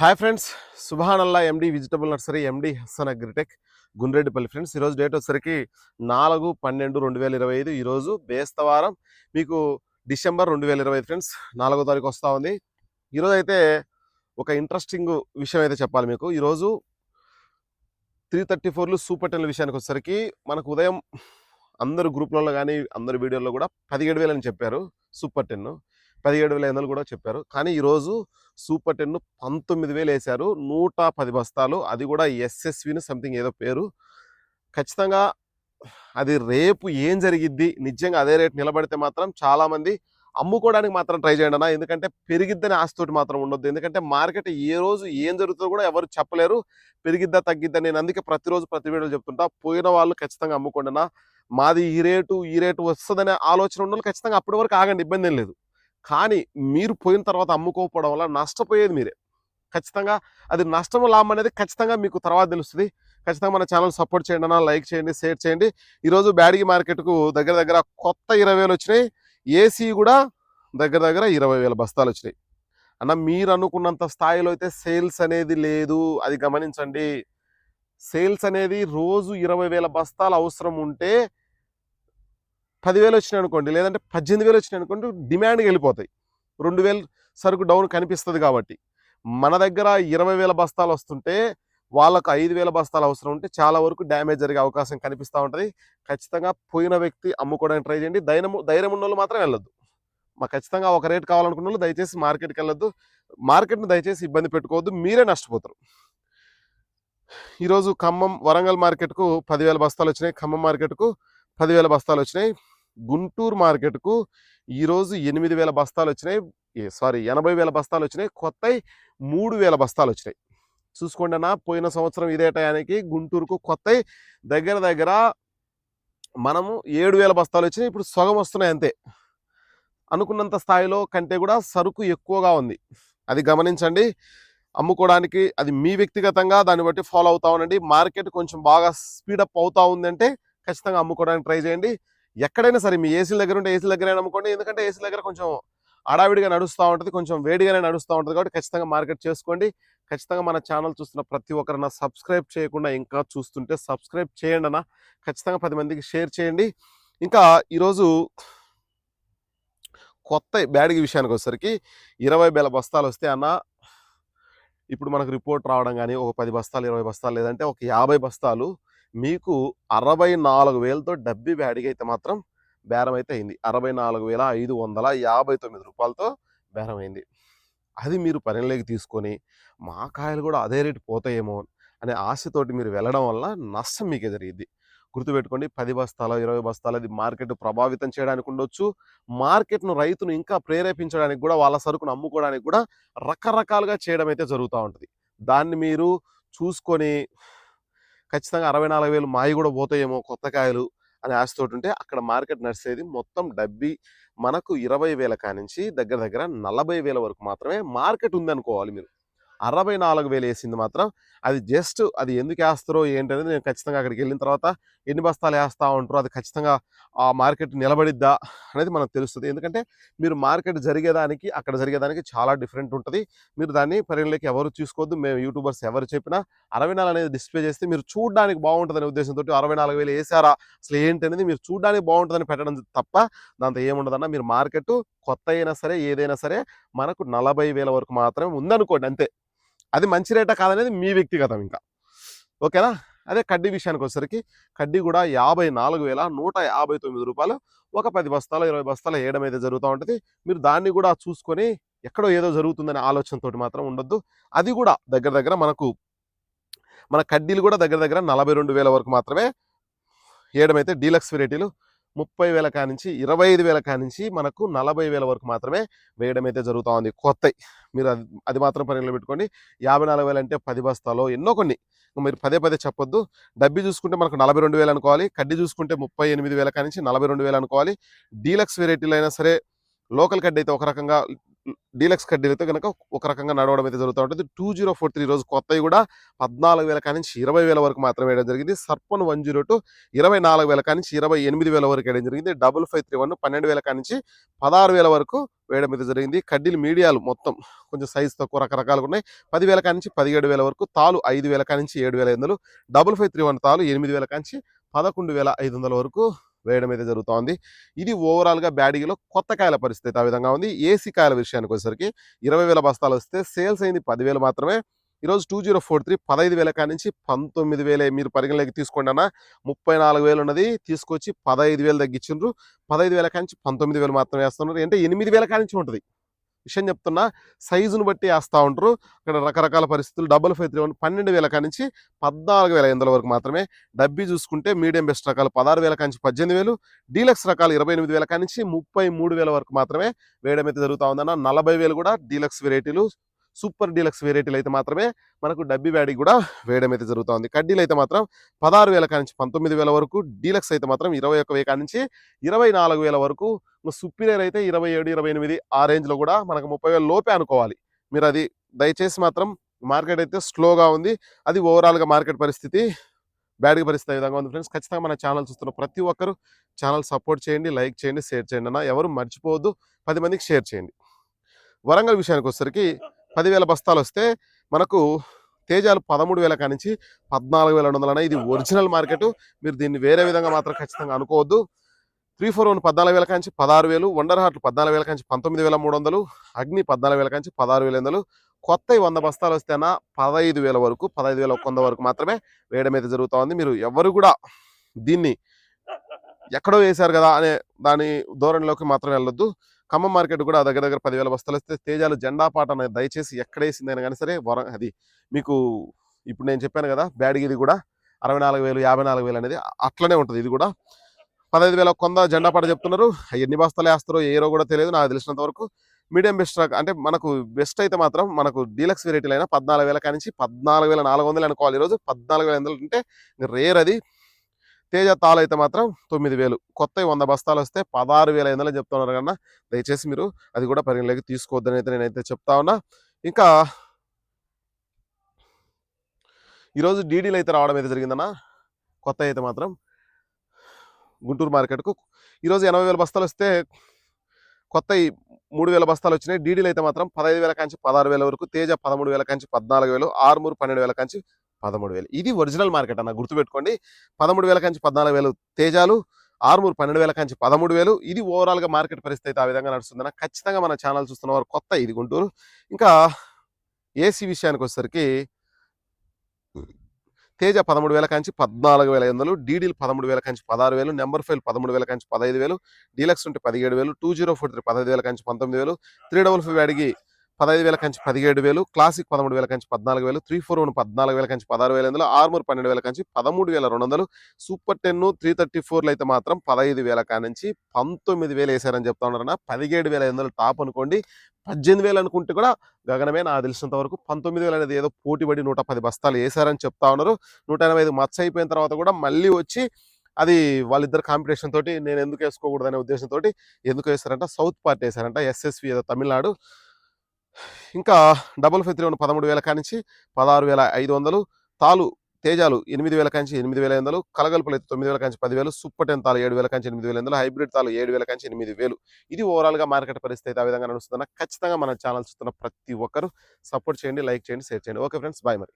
Hi friends సుభానల్లా MD vegetable nursery MD Hasan agritech Gundreddipalli friends. ఈరోజు date వచ్చేసరికి నాలుగు పన్నెండు రెండు వేల ఇరవై ఐదు. ఈరోజు బేస్తవారం మీకు డిసెంబర్ రెండు వేల ఇరవై ఐదు ఫ్రెండ్స్ నాలుగో తారీఖు వస్తూ ఉంది. ఈరోజు అయితే ఒక ఇంట్రెస్టింగ్ విషయం అయితే చెప్పాలి మీకు. ఈరోజు త్రీ థర్టీ ఫోర్లు సూపర్ టెన్ విషయానికి వచ్చేసరికి మనకు ఉదయం అందరు గ్రూప్లలో కానీ అందరు వీడియోలో కూడా పదిహేడు వేలు అని చెప్పారు సూపర్ టెన్ పదిహేడు వేల ఐదు వందలు కూడా చెప్పారు. కానీ ఈరోజు సూపర్ టెన్ పంతొమ్మిది వేలు వేశారు. నూట పది బస్తాలు. అది కూడా ఎస్ఎస్విని సంథింగ్ ఏదో పేరు. ఖచ్చితంగా అది రేపు ఏం జరిగిద్ది? నిజంగా అదే రేటు నిలబడితే మాత్రం చాలామంది అమ్ముకోవడానికి మాత్రం ట్రై చేయండి అన్న. ఎందుకంటే పెరిగిద్దని ఆశతోటి మాత్రం ఉండొద్దు. ఎందుకంటే మార్కెట్ ఏ రోజు ఏం జరుగుతుందో కూడా ఎవరు చెప్పలేరు. పెరిగిద్దా తగ్గిద్దా నేను అందుకే ప్రతిరోజు ప్రతి వీడియోలో చెప్తుంటా. పోయిన వాళ్ళు ఖచ్చితంగా అమ్ముకోండి మాది ఈ రేటు ఈ రేటు వస్తుందనే ఆలోచన ఉన్న వాళ్ళు ఖచ్చితంగా అప్పటి వరకు ఆగండి. ఇబ్బంది ఏం లేదు. కానీ మీరు పోయిన తర్వాత అమ్ముకోకపోవడం వల్ల నష్టపోయేది మీరే. ఖచ్చితంగా అది నష్టం లాభం అనేది ఖచ్చితంగా మీకు తర్వాత తెలుస్తుంది. ఖచ్చితంగా మన ఛానల్ సపోర్ట్ చేయండి అన్న లైక్ చేయండి షేర్ చేయండి. ఈరోజు బ్యాడగి మార్కెట్కు దగ్గర దగ్గర కొత్త ఇరవై వేలు వచ్చినాయి. ఏసీ కూడా దగ్గర దగ్గర ఇరవై వేల బస్తాలు వచ్చినాయి. అన్న మీరు అనుకున్నంత స్థాయిలో అయితే సేల్స్ అనేది లేదు. అది గమనించండి. సేల్స్ అనేది రోజు ఇరవై వేల బస్తాలు అవసరం ఉంటే పదివేలు వచ్చినాయి అనుకోండి లేదంటే పద్దెనిమిది వేలు వచ్చినాయి అనుకోండి డిమాండ్కి వెళ్ళిపోతాయి. రెండు వేలు సరుకు డౌన్ కనిపిస్తుంది కాబట్టి. మన దగ్గర ఇరవై వేల బస్తాలు వస్తుంటే వాళ్ళకు ఐదు వేల బస్తాలు అవసరం ఉంటే చాలా వరకు డ్యామేజ్ జరిగే అవకాశం కనిపిస్తూ ఉంటుంది. ఖచ్చితంగా పోయిన వ్యక్తి అమ్ముకోవడానికి ట్రై చేయండి. ధైర్యం ధైర్యం ఉన్న వాళ్ళు మాత్రం వెళ్ళొద్దు. మాకు ఖచ్చితంగా ఒక రేట్ కావాలనుకున్న వాళ్ళు దయచేసి మార్కెట్కి వెళ్ళొద్దు. మార్కెట్ని దయచేసి ఇబ్బంది పెట్టుకోవద్దు. మీరే నష్టపోతారు. ఈరోజు ఖమ్మం వరంగల్ మార్కెట్కు పదివేల బస్తాలు వచ్చినాయి. ఖమ్మం మార్కెట్కు పదివేల బస్తాలు వచ్చినాయి. గుంటూరు మార్కెట్కు ఈరోజు ఎనిమిది వేల బస్తాలు వచ్చినాయి సారీ ఎనభై వేల బస్తాలు వచ్చినాయి కొత్త మూడు వేల బస్తాలు వచ్చినాయి చూసుకోండి అన్న పోయిన సంవత్సరం ఇదే టయానికి గుంటూరుకు కొత్త దగ్గర దగ్గర మనము ఏడు వేల బస్తాలు వచ్చినాయి ఇప్పుడు సొగం వస్తున్నాయి అంతే. అనుకున్నంత స్థాయిలో కంటే కూడా సరుకు ఎక్కువగా ఉంది. అది గమనించండి. అమ్ముకోవడానికి అది మీ వ్యక్తిగతంగా దాన్ని బట్టి ఫాలో అవుతా ఉండండి. మార్కెట్ కొంచెం బాగా స్పీడప్ అవుతూ ఉందంటే ఖచ్చితంగా అమ్ముకోవడానికి ట్రై చేయండి. ఎక్కడైనా సరే మీ ఏసీల దగ్గర ఉంటే ఏసీ దగ్గర అమ్ముకోండి ఎందుకంటే ఏసీ దగ్గర కొంచెం అడావిడిగా నడుస్తూ ఉంటుంది కొంచెం వేడిగానే నడుస్తూ ఉంటుంది కాబట్టి ఖచ్చితంగా మార్కెట్ చేసుకోండి. ఖచ్చితంగా మన ఛానల్ చూస్తున్న ప్రతి ఒక్కరన్నా సబ్స్క్రైబ్ చేయకుండా ఇంకా చూస్తుంటే సబ్స్క్రైబ్ చేయండి అన్న. ఖచ్చితంగా పది మందికి షేర్ చేయండి. ఇంకా ఈరోజు కొత్త బ్యాడ్గి విషయానికి వచ్చేసరికి ఇరవై వేల బస్తాలు వస్తే అన్న ఇప్పుడు మనకు రిపోర్ట్ రావడం కానీ ఒక పది బస్తాలు ఇరవై బస్తాలు లేదంటే ఒక యాభై బస్తాలు మీకు అరవై నాలుగు వేలతో డబ్బి బ్యాడిగా అయితే మాత్రం బేరం అయితే అయింది అరవై నాలుగు వేల ఐదు వందల యాభై తొమ్మిది రూపాయలతో బేరం అయింది అది మీరు పరిగణలోకి తీసుకొని మా కాయలు కూడా అదే రేటు పోతాయేమో అనే ఆశతోటి మీరు వెళ్ళడం వల్ల నష్టం మీకే జరిగింది గుర్తుపెట్టుకోండి పది బస్తాలు ఇరవై బస్తాలు అది మార్కెట్ ప్రభావితం చేయడానికి ఉండొచ్చు. మార్కెట్ను రైతును ఇంకా ప్రేరేపించడానికి కూడా వాళ్ళ సరుకును అమ్ముకోవడానికి కూడా రకరకాలుగా చేయడం అయితే జరుగుతూ ఉంటుంది. దాన్ని మీరు చూసుకొని ఖచ్చితంగా అరవై నాలుగు వేలు మాయి కూడా పోతాయేమో కొత్త కాయలు అని ఆశతోటి ఉంటే అక్కడ మార్కెట్ నడిచేది మొత్తం డబ్బి మనకు ఇరవై వేల కానించి దగ్గర దగ్గర నలభై వేల వరకు మాత్రమే మార్కెట్ ఉందనుకోవాలి మీరు. అరవై నాలుగు వేలు వేసింది మాత్రం. అది జస్ట్ అది ఎందుకు వేస్తారో ఏంటనేది నేను ఖచ్చితంగా అక్కడికి వెళ్ళిన తర్వాత ఎన్ని బస్తాలు వేస్తూ ఉంటారో అది ఖచ్చితంగా ఆ మార్కెట్ నిలబడిద్దా అనేది మనకు తెలుస్తుంది. ఎందుకంటే మీరు మార్కెట్ జరిగేదానికి అక్కడ జరిగేదానికి చాలా డిఫరెంట్ ఉంటుంది. మీరు దాన్ని పరిగణలోకి ఎవరు చూసుకోవద్దు మేము యూట్యూబర్స్ ఎవరు చెప్పినా అరవై నాలుగు అనేది డిస్ప్లే చేస్తే మీరు చూడడానికి బాగుంటుందనే ఉద్దేశంతో అరవై నాలుగు వేలు వేసారా? అసలు ఏంటి అనేది మీరు చూడడానికి బాగుంటుందని పెట్టడం తప్ప దాంతో ఏముండదన్న మీరు మార్కెట్ కొత్త అయినా సరే ఏదైనా సరే మనకు నలభై వేల వరకు మాత్రమే ఉందనుకోండి అంతే. అది మంచి రేటా కాదనేది మీ వ్యక్తిగతం ఇంకా. ఓకేనా? అదే కడ్డీ విషయానికి వచ్చేసరికి కడ్డీ కూడా యాభై నాలుగు వేల నూట యాభై తొమ్మిది రూపాయలు. ఒక పది బస్తాలు ఇరవై బస్తాలు వేయడం అయితే జరుగుతూ ఉంటుంది. మీరు దాన్ని కూడా చూసుకొని ఎక్కడో ఏదో జరుగుతుందనే ఆలోచనతోటి మాత్రం ఉండొద్దు. అది కూడా దగ్గర దగ్గర మనకు మన కడ్డీలు కూడా దగ్గర దగ్గర నలభై రెండు వేల వరకు మాత్రమే వేయడం అయితే డీలక్స్ వెరైటీలు ముప్పై వేల కానించి ఇరవై ఐదు వేల కానించి మనకు నలభై వేల వరకు మాత్రమే వేయడం అయితే జరుగుతూ ఉంది. కొత్త మీరు అది అది మాత్రం పరిగణలో పెట్టుకోండి. యాభై నాలుగు వేలు అంటే పది బస్తాలో ఎన్నో కొన్ని. మీరు పదే పదే చెప్పొద్దు. డబ్బి చూసుకుంటే మనకు నలభై రెండు వేలు అనుకోవాలి. కడ్డీ చూసుకుంటే ముప్పై ఎనిమిది వేల కానించి నలభై రెండు వేలు అనుకోవాలి. డీలక్స్ వెరైటీలు అయినా సరే లోకల్ కడ్డీ అయితే ఒక రకంగా డీలక్స్ కడ్డీలతో అయితే కనుక ఒక రకంగా నడవడం అయితే జరుగుతూ ఉంటుంది. టూ జీరో ఫోర్ త్రీ రోజు కొత్తవి కూడా పద్నాలుగు వేల కానించి ఇరవై వేల వరకు మాత్రమే వేయడం జరిగింది. సర్పన్ వన్ జీరో టూ ఇరవై నాలుగు వేల కానించి ఇరవై ఎనిమిది వేల వరకు వేయడం జరిగింది. డబుల్ ఫైవ్ త్రీ వన్ పన్నెండు వేల కానించి పదహారు వేల వరకు వేయడం అయితే జరిగింది. కడ్డీలు మీడియాలు మొత్తం కొంచెం సైజు తక్కువ రకరకాలుగా ఉన్నాయి. పదివేల కానించి పదిహేడు వేల వరకు తాలు ఐదు వేల కానించి ఏడు వేల ఐదు వందలు. డబుల్ ఫైవ్ త్రీ వన్ తాలు ఎనిమిది వేల కానించి పదకొండు వేల ఐదు వందల వరకు వేయడం అయితే జరుగుతోంది. ఇది ఓవరాల్గా బ్యాడీలో కొత్త కాయల పరిస్థితి ఆ విధంగా ఉంది. ఏసీ కాయల విషయానికి వచ్చేసరికి ఇరవై వేల బస్తాలు వస్తే సేల్స్ అయింది పదివేలు మాత్రమే. ఈరోజు టూ జీరో ఫోర్ త్రీ పదహైదు వేల కాడి నుంచి పంతొమ్మిది వేలే మీరు పరిగణలోకి తీసుకోండి అన్న. ముప్పై నాలుగు వేలు ఉన్నది తీసుకొచ్చి పదహైదు వేలు తగ్గించిండ్రు. పదహైదు వేల కాడి నుంచి పంతొమ్మిది వేలు మాత్రమే వేస్తున్నారు. అంటే ఎనిమిది వేల కాడి నుంచి ఉంటుంది. విషయం చెప్తున్నా సైజును బట్టి వేస్తూ ఉంటారు. అక్కడ రకరకాల పరిస్థితులు. డబుల్ ఫైవ్ త్రీ వన్ పన్నెండు వేల కానించి పద్నాలుగు వేల ఐదు వరకు మాత్రమే డబ్బీ చూసుకుంటే మీడియం బెస్ట్ రకాలు పదహారు వేల కానించి పద్దెనిమిది వేలు డీలక్స్ రకాలు ఇరవై ఎనిమిది వేల కానించి నుంచి ముప్పై మూడు వేల వరకు మాత్రమే వేయడం అయితే జరుగుతూ ఉందన్న. నలభై వేలు కూడా డీలక్స్ వెరైటీలు సూపర్ డీలక్స్ వెరైటీలు అయితే మాత్రమే మనకు డబ్బీ బ్యాడీ కూడా వేయడం అయితే జరుగుతుంది కడ్డీలు అయితే మాత్రం పదహారు వేల కానించి పంతొమ్మిది వేల వరకు డీలక్స్ అయితే మాత్రం ఇరవై ఒక్క వేల నుంచి ఇరవై నాలుగు వేల వరకు సుపీరియర్ అయితే ఇరవై ఏడు ఇరవై ఎనిమిది ఆ రేంజ్లో కూడా మనకు ముప్పై వేల లోపే అనుకోవాలి. మీరు అది దయచేసి మాత్రం మార్కెట్ అయితే స్లోగా ఉంది. అది ఓవరాల్గా మార్కెట్ పరిస్థితి బ్యాడ్గా పరిస్థితి ఈ విధంగా ఉంది ఫ్రెండ్స్. ఖచ్చితంగా మన ఛానల్ చూస్తున్న ప్రతి ఒక్కరు ఛానల్ సపోర్ట్ చేయండి లైక్ చేయండి షేర్ చేయండి అన్న ఎవరు మర్చిపోవద్దు. పది మందికి షేర్ చేయండి. వరంగల్ విషయానికి వచ్చేసరికి పదివేల బస్తాలు వస్తే మనకు తేజాలు పదమూడు వేల కానించి పద్నాలుగు వేల రెండు వందలన ఇది ఒరిజినల్ మార్కెట్. మీరు దీన్ని వేరే విధంగా మాత్రం ఖచ్చితంగా అనుకోవద్దు. త్రీ ఫోర్ వన్ పద్నాలుగు వేల కాంచి పదహారు వేలు వండర్ హార్ట్లు పద్నాలుగు వేల కాంచి పంతొమ్మిది వేల మూడు వందలు అగ్ని పద్నాలుగు వేల కాంచి పదహారు వేల వందలు కొత్త వంద బస్తాలు వస్తేనా పదహైదు వేల వరకు పదహైదు వేల వంద వరకు మాత్రమే వేయడం అయితే జరుగుతూ ఉంది మీరు ఎవరు కూడా దీన్ని ఎక్కడో వేశారు కదా అనే దాని ధోరణిలోకి మాత్రం వెళ్ళొద్దు. ఖమ్మం మార్కెట్ కూడా దగ్గర దగ్గర పదివేల బస్తాలు వస్తే తేజాలు జెండా పాట అనేది దయచేసి ఎక్కడ వేసిందైనా కానీ సరే వరం అది మీకు ఇప్పుడు నేను చెప్పాను కదా బ్యాడ్కి ఇది కూడా అరవై నాలుగు వేలు యాభై నాలుగు వేలు అనేది అట్లనే ఉంటుంది. ఇది కూడా పదహైదు వేల కొంద జెండా పాట చెప్తున్నారు. ఎన్ని బస్తాలు వేస్తారో ఏరో కూడా తెలియదు నాకు తెలిసినంత వరకు. మీడియం బెస్ట్ అంటే మనకు బెస్ట్ అయితే మాత్రం మనకు డీలక్స్ వెరైటీలు అయినా పద్నాలుగు వేల కానించి పద్నాలుగు వేల నాలుగు వందలు అనుకోవాలి ఈరోజు పద్నాలుగు వేల వందలు అంటే రేర్ అది. తేజ తాలు అయితే మాత్రం తొమ్మిది వేలు. కొత్త వంద బస్తాలు వస్తే పదహారు వేల ఐదు చెప్తున్నారు కన్నా దయచేసి మీరు అది కూడా పరిగణలోకి తీసుకోవద్దని అయితే నేనైతే చెప్తా ఉన్నా. ఇంకా ఈరోజు డీడీలు అయితే రావడం అయితే జరిగిందన్న. కొత్త అయితే మాత్రం గుంటూరు మార్కెట్కు. ఈరోజు ఎనభై వేల బస్తాలు వస్తే కొత్త మూడు వేల బస్తాలు వచ్చినాయి. డీడీలు అయితే మాత్రం పదహైదు వేల కాంచి పదహారు వేల వరకు తేజ పదమూడు వేల కాంచి పద్నాలుగు వేలు ఆరుమూరు పన్నెండు వేల కాంచి పదమూడు వేలు. ఇది ఒరిజినల్ మార్కెట్ అన్న గుర్తుపెట్టుకోండి. పదమూడు వేల కాంచి పద్నాలుగు వేలు తేజాలు ఆరుమూరు పన్నెండు వేల కాంచి పదమూడు వేలు. ఇది ఓవరాల్గా మార్కెట్ పరిస్థితి అయితే ఆ విధంగా నడుస్తుందన్న ఖచ్చితంగా మన ఛానల్ చూస్తున్న వారు కొత్త ఇది గుంటూరు. ఇంకా ఏసీ విషయానికి వచ్చేసరికి తేజ పదమూడు వేల కాంచి పద్నాలుగు వేల ఐదు వందలు డీడీలు పదమూడు వేల కాంచి పదహారు వేలు నెంబర్ ఫైల్ పదమూడు వేల కాంచి పదహైదు వేలు డీలక్స్ ఉంటే పదిహేడు వేలు టూ జీరో ఫోర్ త్రీ పదహైదు వేల కాంచి పంతొమ్మిది వేలు త్రీ డబుల్ ఫైవ్ అడిగి పదహైదు వేల కంచి పదిహేడు వేలు క్లాసిక్ పదమూడు వేల కంచి పద్నాలుగు వేలు త్రీ ఫోర్ వన్ పద్నాలుగు వేల కంచి పదహారు వేల వందలు ఆర్మూర్ పన్నెండు వేల కంచి పదమూడు వేల రెండు వందలు సూపర్ టెన్ త్రీ థర్టీ ఫోర్లు అయితే మాత్రం పదహైదు వేల కానించి పంతొమ్మిది వేలు వేసారని చెప్తా ఉన్నారన్న. పదిహేడు వేల ఐదు వందలు టాప్ అనుకోండి పద్దెనిమిది వేలు అనుకుంటే కూడా గగనమే నాకు తెలిసినంత వరకు పంతొమ్మిది వేలు అనేది ఏదో పోటీపడి నూట పది బస్తాలు వేసారని చెప్తా ఉన్నారు. నూట ఎనభై ఐదు మచ్చ అయిపోయిన తర్వాత కూడా మళ్ళీ వచ్చి అది వాళ్ళిద్దరు కాంపిటీషన్ తోటి నేను ఎందుకు వేసుకోకూడదు అనే ఉద్దేశంతో ఎందుకు వేస్తారంట సౌత్ పార్టీ వేశారంట ఎస్ఎస్వి ఏదో తమిళనాడు. ఇంకా డబుల్ ఫైవ్ త్రీ వన్ పదమూడు వేల కానించి పదహారు వేల ఐదు వందలు తాలు తేజాలు ఎనిమిది వేల కాంచి ఎనిమిది వేల వందలు కలగలుపులు అయితే తొమ్మిది వేల కాంచి పదివేలు సూపర్ టెన్ తాలు ఏడు వేల కాంచి ఎనిమిది వేల వందలు హైబ్రిడ్ తాలు ఏడు వేల కాంచి ఎనిమిది వేలు. ఇది ఓవరాల్గా మార్కెట్ పరిస్థితి ఆ విధంగా నడుస్తుందన్న ఖచ్చితంగా మన ఛానల్ చూస్తున్న ప్రతి ఒక్కరు సపోర్ట్ చేయండి లైక్ చేయండి షేర్ చేయండి. ఓకే ఫ్రెండ్స్ బాయ్ మరి.